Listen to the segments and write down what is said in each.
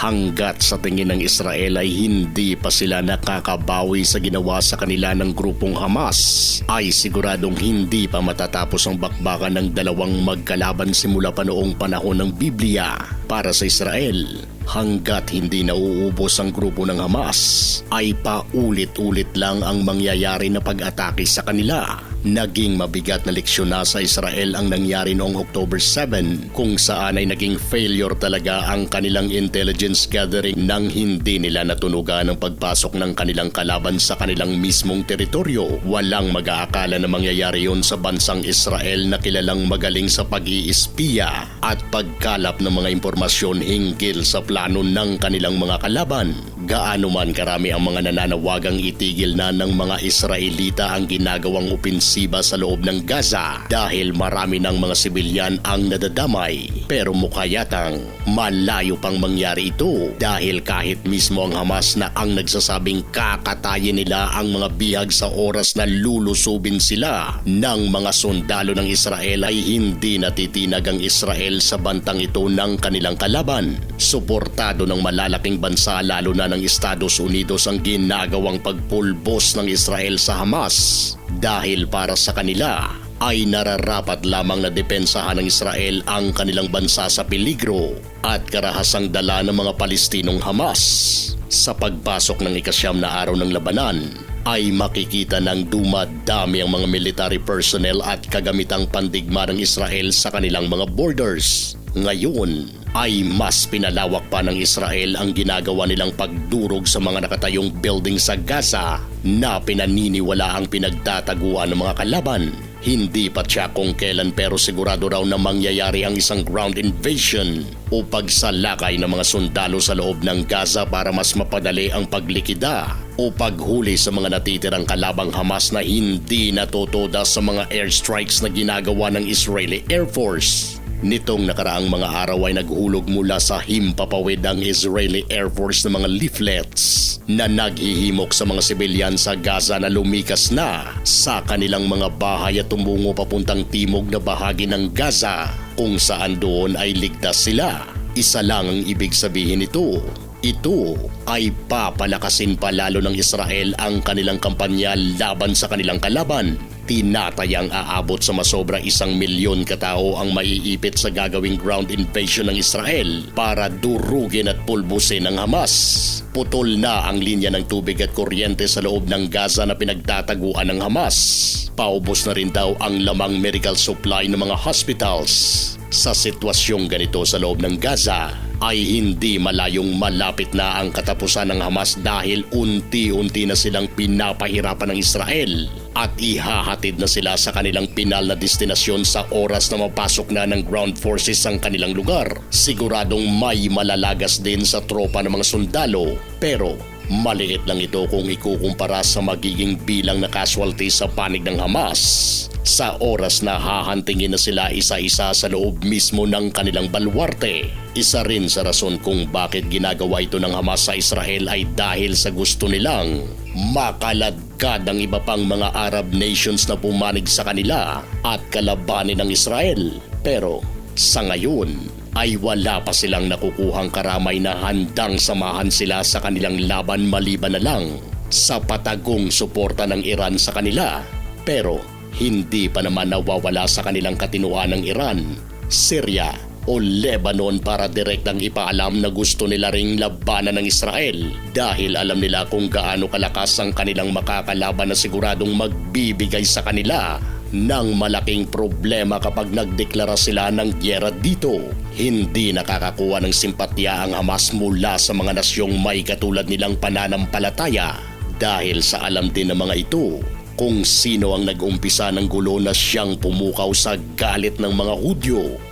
Hanggat sa tingin ng Israel ay hindi pa sila nakakabawi sa ginawa sa kanila ng grupong Hamas, ay siguradong hindi pa matatapos ang bakbakan ng dalawang magkalaban simula pa noong panahon ng Biblia para sa Israel. Hanggat hindi nauubos ang grupo ng Hamas, ay paulit-ulit lang ang mangyayari na pag-atake sa kanila Naging mabigat na leksyon na sa Israel ang nangyari noong October 7 kung saan ay naging failure talaga ang kanilang intelligence gathering nang hindi nila natunugan ang pagpasok ng kanilang kalaban sa kanilang mismong teritoryo. Walang mag-aakala na mangyayari yon sa bansang Israel na kilalang magaling sa pag-iispiya at pagkalap ng mga impormasyon hinggil sa plano ng kanilang mga kalaban. Gaano man karami ang mga nananawagang itigil na ng mga Israelita ang ginagawang opensiba sa loob ng Gaza dahil marami ng mga sibilyan ang nadadamay. Pero mukha yatang malayo pang mangyari ito dahil kahit mismo ang Hamas na ang nagsasabing kakatayin nila ang mga bihag sa oras na lulusubin sila ng mga sundalo ng Israel ay hindi natitinag ang Israel sa bantang ito ng kanilang kalaban. Suportado ng malalaking bansa lalo na ng Estados Unidos ang ginagawang pagpulbos ng Israel sa Hamas dahil para sa kanila ay nararapat lamang na depensahan ng Israel ang kanilang bansa sa peligro at karahasang dala ng mga Palestinong Hamas. Sa pagpasok ng ikasyam na araw ng labanan, ay makikita ng dumadami ang mga military personnel at kagamitang pandigma ng Israel sa kanilang mga borders. Ngayon ay mas pinalawak pa ng Israel ang ginagawa nilang pagdurog sa mga nakatayong building sa Gaza na pinaniniwala ang pinagtataguan ng mga kalaban. Hindi pa tiyak kung kailan pero sigurado raw na mangyayari ang isang ground invasion o pagsalakay ng mga sundalo sa loob ng Gaza para mas mapadali ang paglikida o paghuli sa mga natitirang kalabang Hamas na hindi natutoda sa mga airstrikes na ginagawa ng Israeli Air Force. Nitong nakaraang mga araw ay naghulog mula sa himpapawid ang Israeli Air Force ng mga leaflets na naghihimok sa mga sibilyan sa Gaza na lumikas na sa kanilang mga bahay at tumungo papuntang timog na bahagi ng Gaza kung saan doon ay ligtas sila. Isa lang ang ibig sabihin nito. Ito ay papalakasin pa lalo ng Israel ang kanilang kampanya laban sa kanilang kalaban tinatayang aabot sa masobra isang milyon katao ang maiipit sa gagawing ground invasion ng Israel para durugin at pulbusin ang Hamas. Putol na ang linya ng tubig at kuryente sa loob ng Gaza na pinagtataguan ng Hamas. Paubos na rin daw ang lamang medical supply ng mga hospitals. Sa sitwasyong ganito sa loob ng Gaza, ay hindi malayong malapit na ang katapusan ng Hamas dahil unti-unti na silang pinapahirapan ng Israel at ihahatid na sila sa kanilang pinal na destinasyon sa oras na mapasok na ng ground forces ang kanilang lugar. Siguradong may malalagas din sa tropa ng mga sundalo pero maliit lang ito kung ikukumpara sa magiging bilang na casualty sa panig ng Hamas. Sa oras na hahantingin na sila isa-isa sa loob mismo ng kanilang balwarte. Isa rin sa rason kung bakit ginagawa ito ng Hamas sa Israel ay dahil sa gusto nilang makaladkad ang iba pang mga Arab nations na pumanig sa kanila at kalabanin ng Israel. Pero sa ngayon ay wala pa silang nakukuhang karamay na handang samahan sila sa kanilang laban maliban na lang sa patagong suporta ng Iran sa kanila. Pero hindi pa naman nawawala sa kanilang katinuan ng Iran, Syria o Lebanon para direktang ipaalam na gusto nila ring labanan ng Israel dahil alam nila kung gaano kalakas ang kanilang makakalaban na siguradong magbibigay sa kanila ng malaking problema kapag nagdeklara sila ng gyera dito. Hindi nakakakuha ng simpatya ang Hamas mula sa mga nasyong may katulad nilang pananampalataya dahil sa alam din ng mga ito kung sino ang nag-umpisa ng gulo na siyang pumukaw sa galit ng mga Hudyo.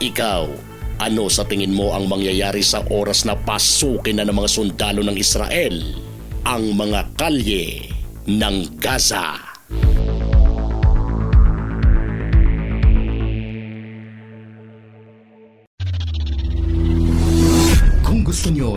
Ikaw, ano sa tingin mo ang mangyayari sa oras na pasukin na ng mga sundalo ng Israel ang mga kalye ng Gaza?